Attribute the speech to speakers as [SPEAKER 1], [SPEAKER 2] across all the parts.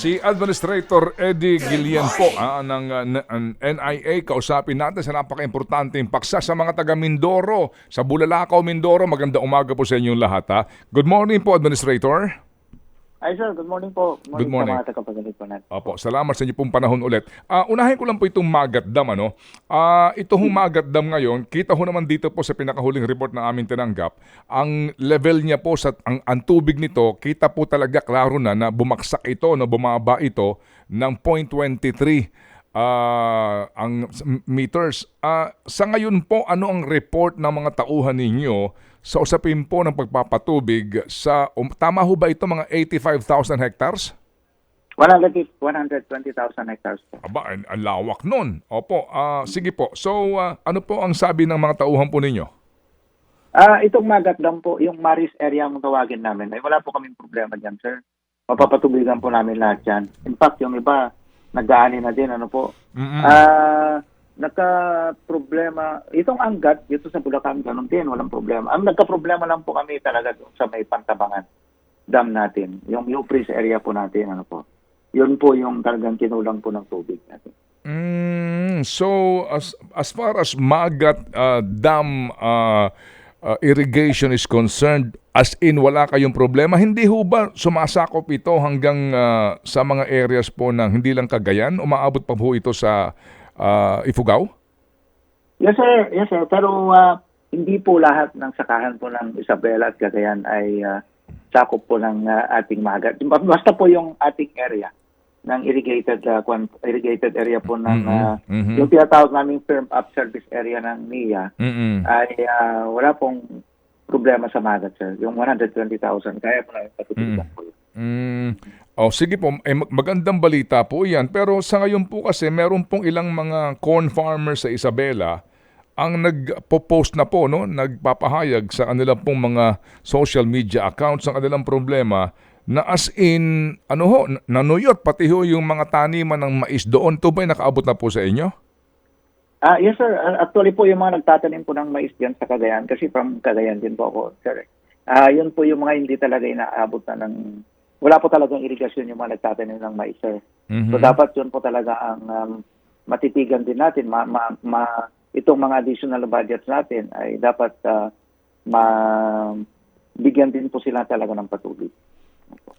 [SPEAKER 1] Si Administrator Eddie Gillian po ah, ng ah, N- ng NIA. Kausapin natin sa napaka-importanteng paksa sa mga taga Mindoro. Sa Bulalakaw, Mindoro. Maganda umaga po sa inyong lahat. Ha? Good morning po, Administrator.
[SPEAKER 2] Ay sir, good morning po.
[SPEAKER 1] Good morning.
[SPEAKER 2] sa mga tagapagalit po natin.
[SPEAKER 1] Opo, salamat sa inyo pong panahon ulit. Ah, unahin ko lang po itong Magat Dam. Ano? Ah, ito hong Magat Dam ngayon, kita ho naman dito po sa pinakahuling report na aming tinanggap, ang level niya po, sa ang, ang tubig nito, kita po talaga klaro na na bumaksak ito, no, bumaba ito ng 0.23 ah, ang meters. Ah, sa ngayon po, ano ang report ng mga tauhan ninyo sa usapin po ng pagpapatubig sa, um, tama ho ba ito mga 85,000 hectares?
[SPEAKER 2] 100 120,000 hectares po.
[SPEAKER 1] Aba, ang, ang lawak nun. Opo, ah, sige po. So, ah, ano po ang sabi ng mga tauhan po ninyo?
[SPEAKER 2] Ah, itong Magat Dam po, yung Maris area ang tawagin namin. Ay wala po kaming problema diyan, sir. Mapapatubigan po namin lahat 'yan. In fact, yung iba nag-aani na din ano po.
[SPEAKER 1] Mm-mm.
[SPEAKER 2] Ah, nagka-problema, itong anggat dito sa Bulacan ganun din, walang problema. Ang nagka-problema lang po kami talaga sa may pantabangan dam natin, yung Upris area po natin, ano po. Yun po yung talagang kinulang po ng tubig natin.
[SPEAKER 1] Mm, so, as, as far as Magat ah, Dam ah, ah, irrigation is concerned, as in wala kayong problema, hindi ho ba sumasakop ito hanggang ah, sa mga areas po ng hindi lang Cagayan? Umaabot pa po ito sa ah, Ifugao?
[SPEAKER 2] Yes sir, yes sir. Pero ah, hindi po lahat ng sakahan po ng Isabela at Cagayan ay ah, sakop po ng ah, ating magat. Basta po yung ating area ng irrigated kwan- irrigated area po ng ah,
[SPEAKER 1] mhm.
[SPEAKER 2] yung tinatawag naming firm up service area ng NIA
[SPEAKER 1] Mm-mm.
[SPEAKER 2] ay ah, wala pong problema sa magat sir. Yung 120,000 kaya po namin patutulan po yun.
[SPEAKER 1] Mm. Oh, sige po, eh, mag- magandang balita po 'yan. Pero sa ngayon po kasi meron pong ilang mga corn farmers sa Isabela ang nagpo-post na po no, nagpapahayag sa kanilang pong mga social media accounts ang kanilang problema na as in ano ho, nanuyot pati ho yung mga taniman ng mais doon. Ito ba'y nakaabot na po sa inyo?
[SPEAKER 2] Ah, yes sir. Ah, Actually po yung mga nagtatanim po ng mais diyan sa Cagayan kasi from Cagayan din po ako, sir. Ah, yun po yung mga hindi talaga inaabot na ng wala po talagang irigasyon yung mga nagtatanim ng mais, sir.
[SPEAKER 1] Mhm.
[SPEAKER 2] So dapat yun po talaga ang um, matitigan din natin ma, ma, ma- itong mga additional budgets natin ay dapat ah, ma bigyan din po sila talaga ng patubig.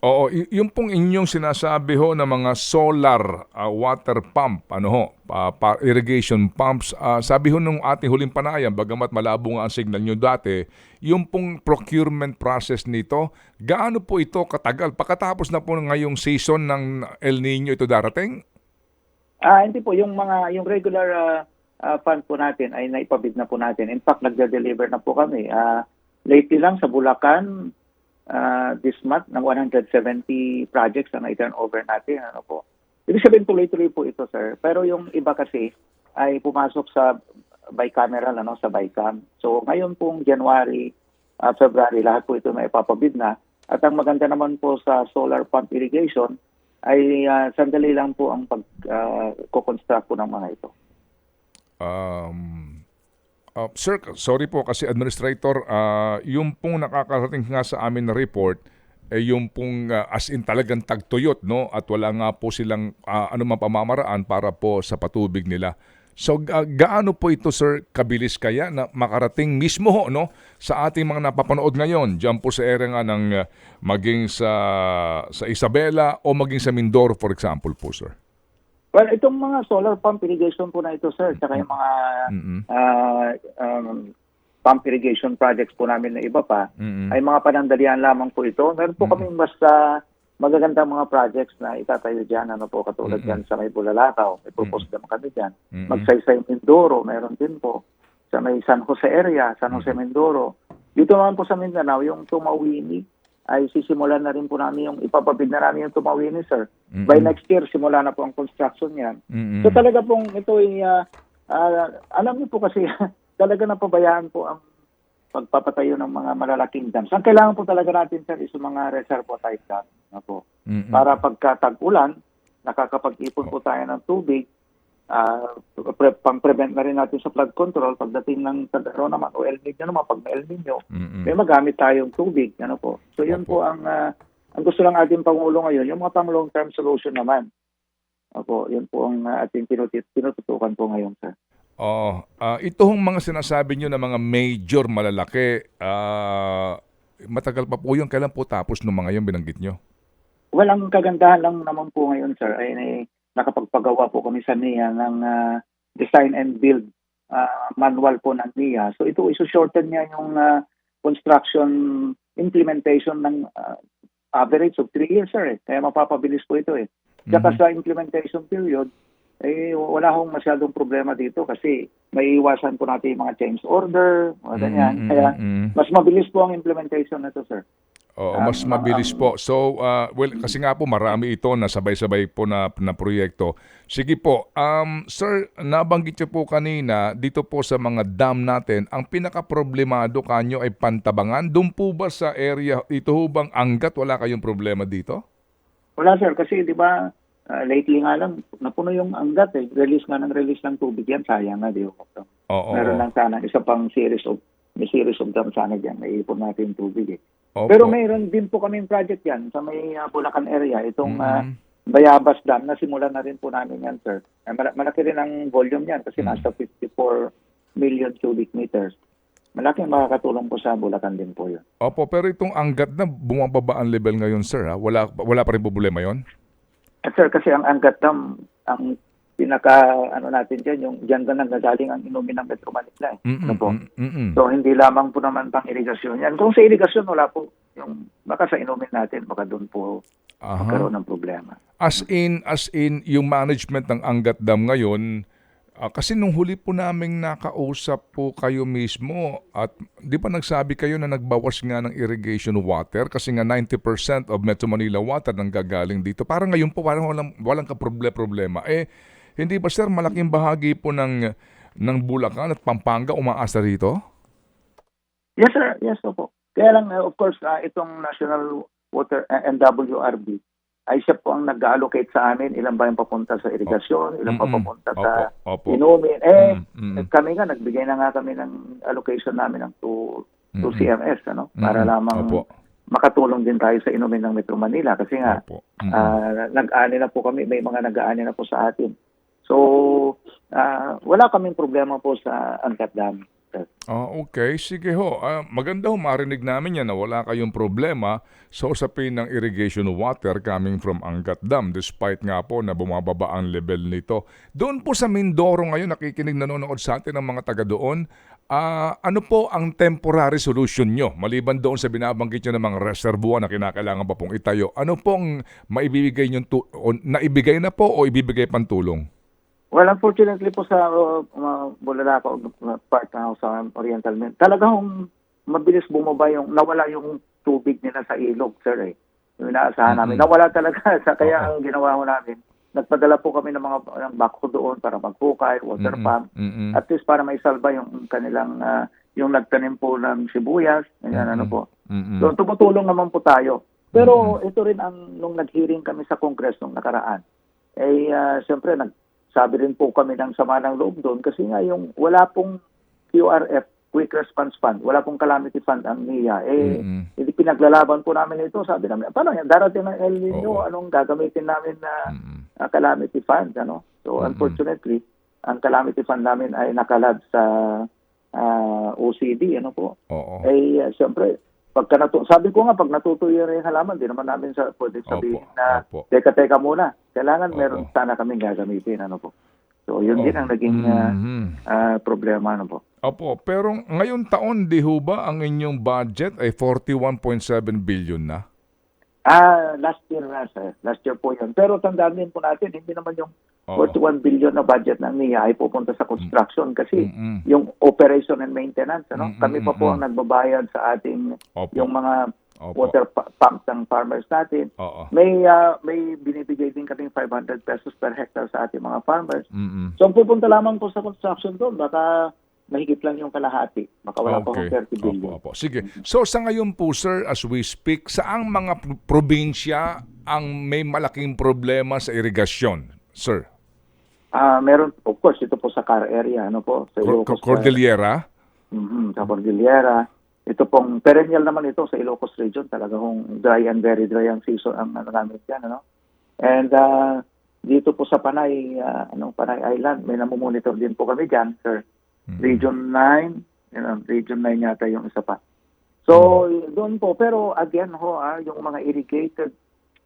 [SPEAKER 1] Oo, yung pong inyong sinasabi ho na mga solar ah, water pump, ano ho, pa, pa- irrigation pumps, ah, sabi ho nung ating huling panayam, bagamat malabo nga ang signal nyo dati, yung pong procurement process nito, gaano po ito katagal? Pagkatapos na po ngayong season ng El Nino ito darating?
[SPEAKER 2] Ah, hindi po yung mga yung regular ah, ah, fund po natin ay naipabid na po natin. In fact, nagde-deliver na po kami. Ah, lately lang sa Bulacan ah, this month ng 170 projects na i-turn over natin ano po. Ibig sabihin tuloy-tuloy po ito, sir. Pero yung iba kasi ay pumasok sa bicameral ano sa BICAM. So ngayon pong January, ah, February lahat po ito na ipapabid na. At ang maganda naman po sa solar pump irrigation ay ah, sandali lang po ang pag ah, ko-construct po ng mga ito.
[SPEAKER 1] Um, uh, sir, sorry po kasi administrator, uh, yung pong nakakarating nga sa amin na report, eh yung pong uh, as in talagang tagtuyot, no? At wala nga po silang uh, anumang pamamaraan para po sa patubig nila. So ga- gaano po ito sir kabilis kaya na makarating mismo ho no sa ating mga napapanood ngayon diyan po sa area nga ng uh, maging sa sa Isabela o maging sa Mindoro for example po sir.
[SPEAKER 2] Well, itong mga solar pump irrigation po na ito, sir, tsaka yung mga
[SPEAKER 1] Mm-mm.
[SPEAKER 2] ah, um, pump irrigation projects po namin na iba pa,
[SPEAKER 1] Mm-mm.
[SPEAKER 2] ay mga panandalian lamang po ito. Meron po kami basta magagandang mga projects na itatayo dyan, ano po, katulad
[SPEAKER 1] Mm-mm.
[SPEAKER 2] dyan sa may Bulalakaw. May propose naman kami dyan.
[SPEAKER 1] Mm-mm.
[SPEAKER 2] Magsaysay Mindoro, meron din po. Sa may San Jose area, San Jose Mindoro. Dito naman po sa Mindanao, yung Tumawini, ay sisimulan na rin po namin yung ipapabid na namin yung Tumawini, sir. By
[SPEAKER 1] Mm-mm.
[SPEAKER 2] next year, simula na po ang construction yan.
[SPEAKER 1] Mm-mm.
[SPEAKER 2] So talaga pong ito ay, ah, ah, alam niyo po kasi, talaga napabayaan po ang pagpapatayo ng mga malalaking dams. Ang kailangan po talaga natin, sir, is yung mga reservoir type dam. Na po.
[SPEAKER 1] Mm-mm.
[SPEAKER 2] Para pagka tag-ulan, nakakapag-ipon po tayo ng tubig, ah, pre- pang-prevent na rin natin sa flood control pagdating ng tagaro naman o El Nino naman, pag may El Nino,
[SPEAKER 1] Mm-mm.
[SPEAKER 2] may magamit tayong tubig. Ano po. So yun
[SPEAKER 1] Opo.
[SPEAKER 2] po ang ah, ang gusto lang ating Pangulo ngayon, yung mga pang long-term solution naman. Opo, yun po ang uh, ating tinutit- tinututukan po ngayon, sir.
[SPEAKER 1] Oo. Ah, ito hong mga sinasabi nyo na mga major malalaki, ah, matagal pa po yun. Kailan po tapos ng mga yun binanggit nyo?
[SPEAKER 2] Walang kagandahan lang naman po ngayon, sir, ay, ay nakapagpagawa po kami sa NIA ng ah, design and build ah, manual po ng NIA. So ito, iso-shorten niya yung ah, construction implementation ng ah, average of 3 years, sir. Eh. Kaya mapapabilis po ito eh. Saka
[SPEAKER 1] Mhm.
[SPEAKER 2] sa implementation period, eh, wala hong masyadong problema dito kasi may iwasan po natin yung mga change order, mga ganyan.
[SPEAKER 1] Mm, mm,
[SPEAKER 2] Kaya
[SPEAKER 1] mm, mm.
[SPEAKER 2] mas mabilis po ang implementation nito, sir.
[SPEAKER 1] Oo,
[SPEAKER 2] Um,
[SPEAKER 1] mas mabilis po. So, ah, well, kasi nga po marami ito na sabay-sabay po na, na proyekto. Sige po, um, sir, nabanggit niyo po kanina dito po sa mga dam natin, ang pinaka-problemado kanyo ay pantabangan. Doon po ba sa area, ito ho bang anggat, wala kayong problema dito?
[SPEAKER 2] Wala sir, kasi di ba ah, lately nga lang, napuno yung anggat eh. Release nga ng release ng tubig yan, sayang nga di ba?
[SPEAKER 1] Oo.
[SPEAKER 2] Meron lang sana isa pang series of may series of dam sana dyan, may ipon natin tubig eh.
[SPEAKER 1] Opo.
[SPEAKER 2] Pero mayroon din po kaming project yan sa may ah, Bulacan area, itong
[SPEAKER 1] Mm.
[SPEAKER 2] Bayabas Dam, nasimulan na rin po namin yan sir. Eh, mala- malaki rin ang volume yan kasi
[SPEAKER 1] Mm.
[SPEAKER 2] nasa 54 million cubic meters. Malaking makakatulong po sa Bulacan din po yun.
[SPEAKER 1] Opo, pero itong anggat na bumababa ang level ngayon, sir, ha? Wala, wala pa rin problema yon?
[SPEAKER 2] At sir, kasi ang Angat Dam, ang pinaka ano natin dyan, yung dyan na nagagaling ang inumin ng Metro Manila. Eh.
[SPEAKER 1] Mm-mm,
[SPEAKER 2] Ano po?
[SPEAKER 1] mm-mm.
[SPEAKER 2] So hindi lamang po naman pang irigasyon yan. Kung sa irigasyon wala po, yung baka sa inumin natin, baka doon po
[SPEAKER 1] Aha.
[SPEAKER 2] magkaroon ng problema.
[SPEAKER 1] As in, as in, yung management ng Angat Dam ngayon, ah, kasi nung huli po naming nakausap po kayo mismo at di ba nagsabi kayo na nagbawas nga ng irrigation water kasi nga 90% of Metro Manila water nang gagaling dito. Parang ngayon po parang walang, walang kaproble-problema. Eh, hindi ba sir, malaking bahagi po ng, ng Bulacan at Pampanga umaasa rito?
[SPEAKER 2] Yes sir, yes po. Kaya lang, uh, of course, uh, itong National Water uh, NWRB ay siya po ang nag-allocate sa amin ilan ba yung papunta sa irigasyon, ilan pa
[SPEAKER 1] Mm-mm.
[SPEAKER 2] papunta sa
[SPEAKER 1] Opo, opo.
[SPEAKER 2] inumin. Eh,
[SPEAKER 1] Mm, mm,
[SPEAKER 2] kami nga, nagbigay na nga kami ng allocation namin ng 2
[SPEAKER 1] mm, mm.
[SPEAKER 2] CMS, ano? Para
[SPEAKER 1] Mm,
[SPEAKER 2] lamang
[SPEAKER 1] Opo,
[SPEAKER 2] makatulong din tayo sa inumin ng Metro Manila kasi nga.
[SPEAKER 1] Mm, mm.
[SPEAKER 2] ah, nag-ani na po kami, may mga nag-aani na po sa atin. So, ah, wala kaming problema po sa Angat Dam.
[SPEAKER 1] Ah, okay. Sige ho. Ah, maganda ho marinig namin yan na wala kayong problema sa usapin ng irrigation water coming from Angat Dam despite nga po na bumababa ang level nito. Doon po sa Mindoro ngayon, nakikinig nanonood sa atin ng mga taga doon, ah, ano po ang temporary solution nyo? Maliban doon sa binabanggit nyo ng mga reservoir na kinakailangan pa pong itayo, ano pong maibibigay nyo, tu- o, naibigay na po o ibibigay pang tulong?
[SPEAKER 2] Well, unfortunately po sa uh, uh, Bulalaka uh, part na sa Oriental Min, talagang mabilis bumaba yung, nawala yung tubig nila sa ilog, sir eh. Yung inaasahan namin.
[SPEAKER 1] Mm-mm.
[SPEAKER 2] Nawala talaga. Sa, kaya
[SPEAKER 1] Oo.
[SPEAKER 2] ang ginawa ko namin, nagpadala po kami ng mga ng backhoe doon para maghukay, water
[SPEAKER 1] Mm-mm,
[SPEAKER 2] pump,
[SPEAKER 1] mm-mm,
[SPEAKER 2] at least para may salba yung kanilang, ah, yung nagtanim po ng sibuyas, ganyan ano
[SPEAKER 1] Mm-mm.
[SPEAKER 2] po.
[SPEAKER 1] mm-mm.
[SPEAKER 2] So, tumutulong naman po tayo. Pero ito rin ang, nung nag-hearing kami sa Congress nung nakaraan, eh, uh, siyempre, nagsabi rin po kami ng sama ng loob doon kasi nga yung wala pong QRF, Quick Response Fund, wala pong calamity fund ang NIA. Eh,
[SPEAKER 1] Mm-mm.
[SPEAKER 2] hindi pinaglalaban po namin ito. Sabi namin, paano yan? Darating ng El Nino,
[SPEAKER 1] Oo.
[SPEAKER 2] anong gagamitin namin na
[SPEAKER 1] Mm-mm.
[SPEAKER 2] uh, calamity fund? Ano? So,
[SPEAKER 1] Mm-mm.
[SPEAKER 2] unfortunately, ang calamity fund namin ay nakalab sa ah, OCD. Ano po?
[SPEAKER 1] Oo.
[SPEAKER 2] eh uh, siyempre pagka natu- sabi ko nga pag natutuyo rin yung halaman di naman namin sa pwede sabihin
[SPEAKER 1] Opo,
[SPEAKER 2] na
[SPEAKER 1] opo.
[SPEAKER 2] teka teka muna kailangan
[SPEAKER 1] Opo.
[SPEAKER 2] meron sana kaming gagamitin ano po so yun din ang naging ah,
[SPEAKER 1] Mhm.
[SPEAKER 2] ah, problema ano po
[SPEAKER 1] Opo, pero ngayon taon di ho ba ang inyong budget ay 41.7 billion na?
[SPEAKER 2] ah last year na sir last year po yun pero tandaan din po natin hindi naman yung
[SPEAKER 1] Oo.
[SPEAKER 2] 41 billion na budget ng NIA ay pupunta sa construction kasi
[SPEAKER 1] Mm-mm.
[SPEAKER 2] yung operation and maintenance ano
[SPEAKER 1] Mm,
[SPEAKER 2] kami pa
[SPEAKER 1] mm,
[SPEAKER 2] po
[SPEAKER 1] mm.
[SPEAKER 2] ang nagbabayad sa ating
[SPEAKER 1] Opo.
[SPEAKER 2] yung mga
[SPEAKER 1] Opo.
[SPEAKER 2] water pu- pumps ng farmers natin
[SPEAKER 1] Oo.
[SPEAKER 2] May ah, may binibigay din kaming 500 pesos per hectare sa ating mga farmers.
[SPEAKER 1] Mm-mm.
[SPEAKER 2] So, ang pupunta lamang po sa construction doon, baka mahigit lang yung kalahati. Baka wala pa
[SPEAKER 1] Okay.
[SPEAKER 2] akong 30 billion.
[SPEAKER 1] Opo, opo. Sige. So sa ngayon po sir, as we speak, saang mga pro- probinsya ang may malaking problema sa irigasyon, sir?
[SPEAKER 2] Ah, meron, of course, ito po sa car area, ano po, sa
[SPEAKER 1] Cor-
[SPEAKER 2] Ilocos,
[SPEAKER 1] Cordillera?
[SPEAKER 2] mhm, sa Cordillera, ito pong perennial naman ito sa Ilocos region talaga kung dry and very dry ang season ang ano namin diyan ano and ah, dito po sa Panay ah, ano Panay Island may namomonitor din po kami diyan sir
[SPEAKER 1] Mm.
[SPEAKER 2] region 9 you know, region 9 yata yung isa pa so doon po pero again ho ah, yung mga irrigated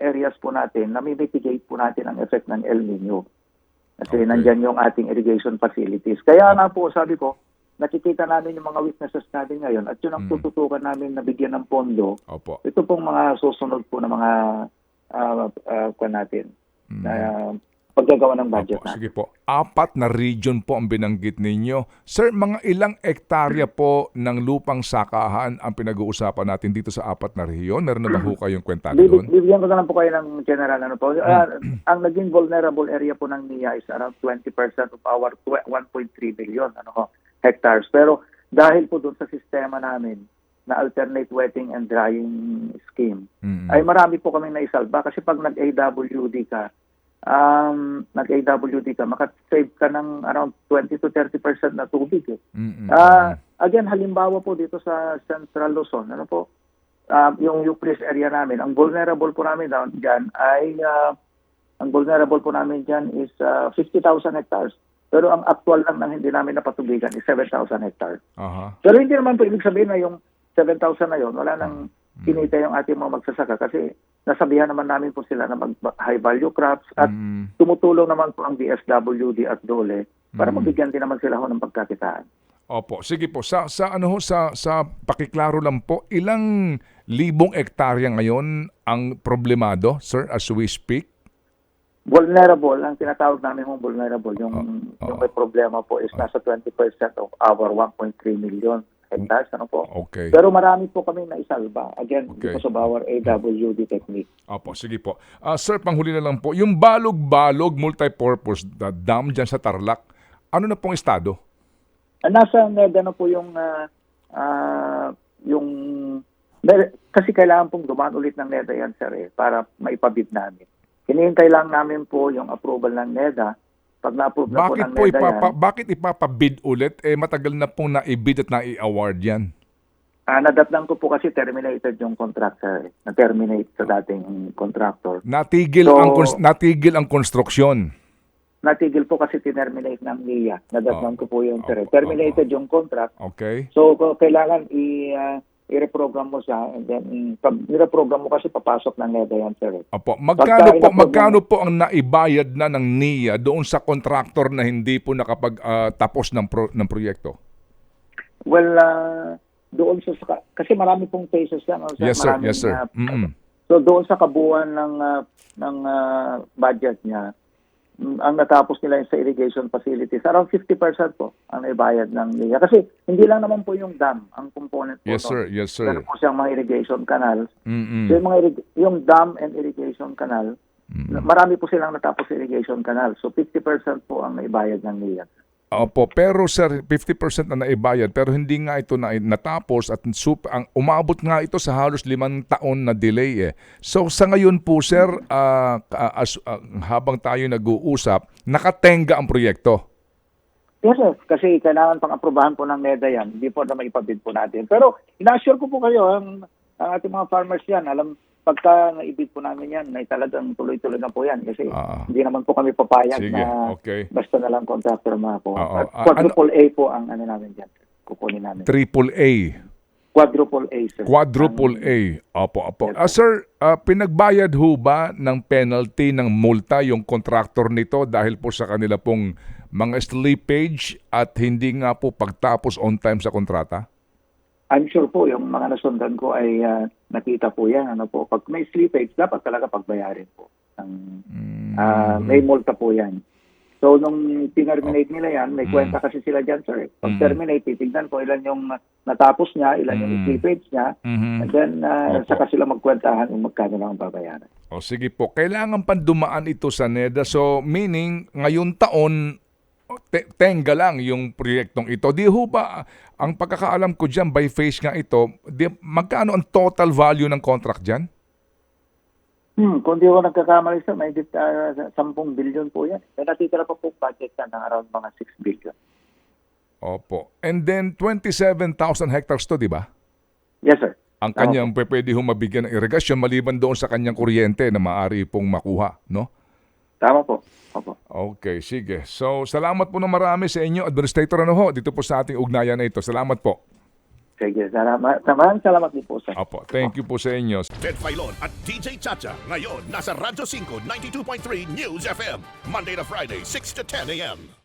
[SPEAKER 2] areas po natin nami-mitigate po natin ang effect ng El Nino kasi
[SPEAKER 1] Okay.
[SPEAKER 2] nandyan yung ating irrigation facilities kaya nga po sabi ko nakikita namin yung mga weaknesses natin ngayon at yun ang
[SPEAKER 1] Mm.
[SPEAKER 2] tututukan namin na bigyan ng pondo.
[SPEAKER 1] Opo.
[SPEAKER 2] Ito pong mga susunod po na mga uh, uh, natin,
[SPEAKER 1] Mm.
[SPEAKER 2] na paggagawa ng budget
[SPEAKER 1] Opo,
[SPEAKER 2] natin.
[SPEAKER 1] sige po. Apat na region po ang binanggit ninyo. Sir, mga ilang ektarya po ng lupang sakahan ang pinag-uusapan natin dito sa apat na rehiyon? Meron na ba ho kayong kwenta doon?
[SPEAKER 2] bibigyan ko na lang po kayo ng general ano po. Ah, ang naging vulnerable area po ng NIA is around 20% of our tw- 1.3 billion ano ho, hectares. Pero dahil po doon sa sistema namin na alternate wetting and drying scheme,
[SPEAKER 1] Mm.
[SPEAKER 2] ay marami po kaming naisalba kasi pag nag-AWD ka, um, nag-AWD ka, makasave ka ng around 20 to 30% na tubig. Eh.
[SPEAKER 1] Mm-mm.
[SPEAKER 2] Ah, again, halimbawa po dito sa Central Luzon, ano po, ah, yung Euclid area namin, ang vulnerable po namin down dyan ay, ah, ang vulnerable po namin dyan is ah, 50,000 hectares. Pero ang actual lang ng hindi namin napatubigan is 7,000 hectares.
[SPEAKER 1] Aha.
[SPEAKER 2] Pero hindi naman po ibig sabihin na yung 7,000 na yun, wala nang kinita yung ating mga magsasaka kasi nasabihan naman namin po sila na mag high value crops at
[SPEAKER 1] Mm.
[SPEAKER 2] tumutulong naman po ang DSWD at DOLE para
[SPEAKER 1] Mm.
[SPEAKER 2] mabigyan din naman sila ho ng pagkakitaan.
[SPEAKER 1] Opo, sige po. Sa sa ano ho sa sa pakiklaro lang po, ilang libong ektarya ngayon ang problemado, sir, as we speak?
[SPEAKER 2] Vulnerable, ang tinatawag namin kung vulnerable, yung,
[SPEAKER 1] Oh,
[SPEAKER 2] yung
[SPEAKER 1] oh.
[SPEAKER 2] may problema po is nasa 20% of our 1.3 million hectares. Ano po?
[SPEAKER 1] Okay.
[SPEAKER 2] Pero marami po kami na isalba. Again,
[SPEAKER 1] Okay.
[SPEAKER 2] because of our AWD technique.
[SPEAKER 1] Opo, sige po. Ah, sir, panghuli na lang po. Yung balog-balog multipurpose the dam dyan sa Tarlac, ano na pong estado?
[SPEAKER 2] Ah, nasa NEDA na po yung ah, ah, yung kasi kailangan pong dumaan ulit ng NEDA yan sir eh, para maipabid namin. Hinihintay lang namin po yung approval ng NEDA. Pag na-approve na po ng
[SPEAKER 1] po
[SPEAKER 2] NEDA
[SPEAKER 1] ipapa,
[SPEAKER 2] yan,
[SPEAKER 1] bakit ipapabid ulit? Eh matagal na pong na-bid at na-award yan.
[SPEAKER 2] ah, nadatnan ko po kasi terminated yung contract sir. eh. Na-terminate sa dating contractor.
[SPEAKER 1] Natigil
[SPEAKER 2] So-
[SPEAKER 1] ang cons- natigil ang konstruksyon.
[SPEAKER 2] Natigil po kasi tinerminate ng NIA. Nadatnan
[SPEAKER 1] Oh.
[SPEAKER 2] ko po yun sir. eh.
[SPEAKER 1] Oh,
[SPEAKER 2] Terminated yung contract.
[SPEAKER 1] Okay?
[SPEAKER 2] So ko- kailangan i ah, i-reprogram mo siya and then pag i-reprogram mo kasi papasok ng NEDA yan sir.
[SPEAKER 1] Opo, magkano
[SPEAKER 2] Pagka
[SPEAKER 1] po magkano po ang naibayad na ng NIA doon sa contractor na hindi po nakapag ah, tapos ng pro- ng proyekto?
[SPEAKER 2] Well, ah, doon sa kasi marami pong phases yan. oh,
[SPEAKER 1] Yes sir,
[SPEAKER 2] Maraming,
[SPEAKER 1] yes sir.
[SPEAKER 2] ah,
[SPEAKER 1] Mm-mm.
[SPEAKER 2] so doon sa kabuuan ng ah, ng ah, budget niya, ang natapos nila sa irrigation facilities, around 50% po ang ibayad ng NIA. Kasi hindi lang naman po yung dam ang component po.
[SPEAKER 1] Yes sir, yes sir.
[SPEAKER 2] Meron po siyang mga irrigation canals.
[SPEAKER 1] Mm-mm.
[SPEAKER 2] So yung, mga irrig- yung dam and irrigation canal,
[SPEAKER 1] Mm.
[SPEAKER 2] marami po silang natapos sa irrigation canal. So 50% po ang naibayad ng NIA.
[SPEAKER 1] Opo, pero sir, 50% na naibayad pero hindi nga ito na natapos at sup, ang umabot nga ito sa halos limang taon na delay eh. So sa ngayon po sir, ka- as- ah, habang tayo nag-uusap, nakatenga ang proyekto.
[SPEAKER 2] Yes, sir. Kasi kailangan pang aprobahan po ng NEDA yan before na maipabid po natin. Pero ina-assure ko po kayo, ang, ang ating mga farmers yan, alam, pagka naibid po namin yan, ay talagang tuloy-tuloy na po yan. Kasi
[SPEAKER 1] Ah.
[SPEAKER 2] hindi naman po kami papayag
[SPEAKER 1] Sige,
[SPEAKER 2] na
[SPEAKER 1] okay.
[SPEAKER 2] basta na lang contractor mga po. At
[SPEAKER 1] Ah,
[SPEAKER 2] quadruple A po ang ano namin dyan. Kukunin namin.
[SPEAKER 1] Triple A.
[SPEAKER 2] Quadruple A, sir.
[SPEAKER 1] Quadruple
[SPEAKER 2] Ang-
[SPEAKER 1] A. Opo, opo.
[SPEAKER 2] Yes,
[SPEAKER 1] Ah, sir, ah, pinagbayad ho ba ng penalty ng multa yung contractor nito dahil po sa kanila pong mga slippage at hindi nga po pagtapos on time sa kontrata?
[SPEAKER 2] I'm sure po yung mga nasundan ko ay ah, nakita po yan. Ano po, pag may slippage, dapat talaga pagbayarin po. Ang, ah, may multa po yan. So, nung tinerminate nila yan, may
[SPEAKER 1] Mm.
[SPEAKER 2] kwenta kasi sila dyan, sir. Pag
[SPEAKER 1] Mm.
[SPEAKER 2] terminate, titignan ko ilan yung natapos niya, ilan yung slippage niya,
[SPEAKER 1] Mhm.
[SPEAKER 2] and then uh, saka sila magkwentahan kung magkano lang ang babayaran.
[SPEAKER 1] O sige po, kailangan pa dumaan ito sa NEDA. So meaning, ngayon taon, te- tenga lang yung proyektong ito. Di ho ba, ang pagkakaalam ko dyan, by phase nga ito, di, magkano ang total value ng contract dyan?
[SPEAKER 2] Hmm, kung di ako nagkakamali sa may uh, 10 billion po yan. May natitira pa po budget na ng around mga 6 billion.
[SPEAKER 1] Opo. And then 27,000 hectares to, di ba?
[SPEAKER 2] Yes, sir.
[SPEAKER 1] ang kanyang pwede hong mabigyan ng irigasyon maliban doon sa kanyang kuryente na maaari pong makuha, no?
[SPEAKER 2] Tama po. Opo.
[SPEAKER 1] Okay, sige. So, salamat po na marami sa inyo, Administrator ano ho, dito po sa ating ugnayan na ito. Salamat po.
[SPEAKER 2] Sige, salamat. Maraming salamat din po, sir.
[SPEAKER 1] Apo, thank you po sa inyo.
[SPEAKER 3] Ted Filon at DJ Chacha. Ngayon, nasa Radyo 5, 92.3 News FM. Monday to Friday, 6 to 10 a.m.